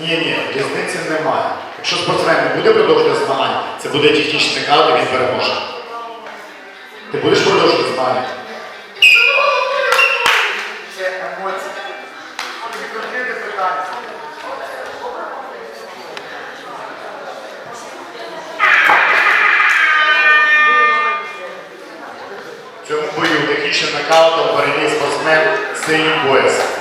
Ні, ні, різниці немає. Якщо спортсмен не буде продовжувати змагання, це буде технічний кадр, він переможе. Ти будеш продовжувати змагання? Це емоції. В цьому бою технічним нокаутом переміг спортсмен з пояс.